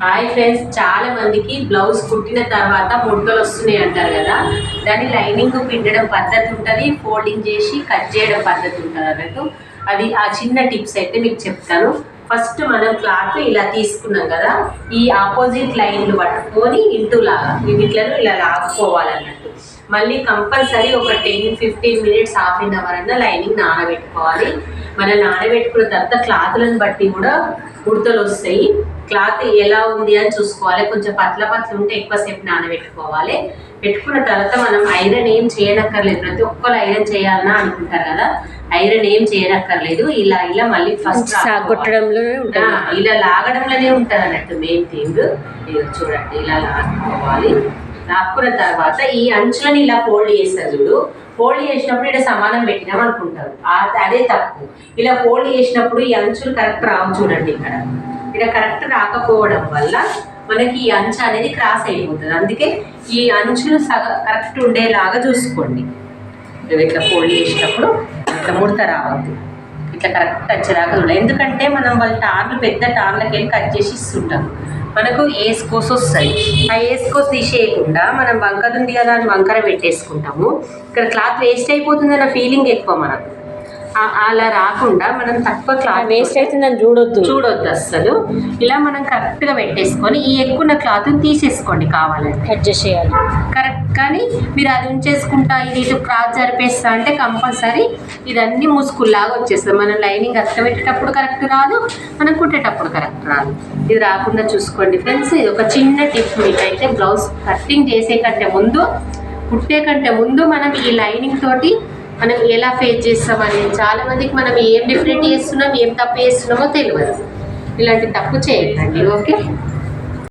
Hi friends చాలా మందికి blouse కుట్టిన తర్వాత ముడతలు వస్తున్నాయి అంటారు కదా. దాన్ని లైనింగ్ పిండడం పద్ధతి ఉంటుంది ఫోల్డింగ్ చేసి కట్ చేయడం పద్ధతి ఉంటుంది అన్నట్టు. అది ఆ చిన్న టిప్స్ అయితే మీకు చెప్తాను. ఫస్ట్ మనం క్లాత్ ఇలా తీసుకున్నాం కదా ఈ ఆపోజిట్ లైన్లు పట్టుకొని ఇంటూ లాగా వీటిలను ఇలా లాగుకోవాలన్నట్టు మళ్ళీ కంపల్సరీ ఒక ten fifteen minutes half an hour అన్న లైనింగ్ నానబెట్టుకోవాలి. మనం నానబెట్టుకున్న తర్వాత క్లాత్లను బట్టి కూడా ఉడతలు వస్తాయి. క్లాత్ ఎలా ఉంది అని చూసుకోవాలి. కొంచెం పట్ల పట్ల ఉంటే ఎక్కువసేపు నానబెట్టుకోవాలి. పెట్టుకున్న తర్వాత మనం ఐరన్ ఏం చేయనక్కర్లేదు. ప్రతి ఒక్కరు ఐరన్ చేయాలన్నా అనుకుంటారు కదా. ఐరన్ ఏం చేయనక్కర్లేదు. ఇలా ఇలా మళ్ళీ ఫస్ట్ ఉంటుంది. ఇలా లాగడంలోనే ఉంటుంది అన్నట్టు మెయిన్ థింగ్. చూడండి ఇలా లాక్కోవాలి. లాక్కున్న తర్వాత ఈ అంచులను ఇలా ఫోల్డ్ చేస్తారు చూడు. ఫోల్డ్ చేసినప్పుడు ఇక్కడ సమానం పెట్టినాం అనుకుంటారు. అదే తప్పు. ఇలా ఫోల్డ్ చేసినప్పుడు ఈ అంచులు కరెక్ట్ రావు చూడండి ఇక్కడ. ఇక్కడ కరెక్ట్ రాకపోవడం వల్ల మనకి ఈ అంచు అనేది క్రాస్ అయిపోతుంది. అందుకే ఈ అంచులు సగ కరెక్ట్ ఉండేలాగా చూసుకోండి. ఇట్లా ఫోల్డ్ చేసినప్పుడు ఇట్లా ముడత రావద్దు. ఇట్లా కరెక్ట్ వచ్చేలాగా చూడాలి. ఎందుకంటే మనం వాళ్ళ టార్లు పెద్ద టార్లకి వెళ్ళి కట్ చేసి ఇస్తుంటాం. మనకు ఏస్ కోస్ వస్తాయి? ఆ ఏస్ కోస్ తీసేయకుండా మనం వంకర ఉంది కదా అని వంకర పెట్టేసుకుంటాము. ఇక్కడ క్లాత్ వేస్ట్ అయిపోతుందన్న ఫీలింగ్ ఎక్కువ మనకు. అలా రాకుండా మనం తక్కువ క్లాత్ వేస్ట్ అవుతుందని చూడొద్దు. చూడొద్దు అస్సలు. ఇలా మనం కరెక్ట్గా పెట్టేసుకొని ఈ ఎక్కువ క్లాత్ తీసేసుకోండి కావాలంటే. కట్ చేసేయాలి కరెక్ట్ మీరు అది ఉంచేసుకుంటా ఇది ఇటు క్రాస్ జరిపేస్తా అంటే కంపల్సరీ ఇదన్నీ ముసుగుల్లాగా వచ్చేస్తుంది. మనం లైనింగ్ అత్తబెట్టేటప్పుడు కరెక్ట్ రాదు మనం కుట్టేటప్పుడు కరెక్ట్ రాదు. ఇది రాకుండా చూసుకోండి ఫ్రెండ్స్. ఇది ఒక చిన్న టిప్ మీకైతే బ్లౌజ్ కటింగ్ చేసే కంటే ముందు కుట్టే కంటే ముందు మనం ఈ లైనింగ్ తోటి మనం ఎలా ఫేస్ చేస్తాం అనేది చాలా మందికి మనం ఏం డిఫరెంట్ చేస్తున్నాం ఏం తప్పు చేస్తున్నామో తెలియదు. ఇలాంటి తప్పు చేయకండి ఓకే?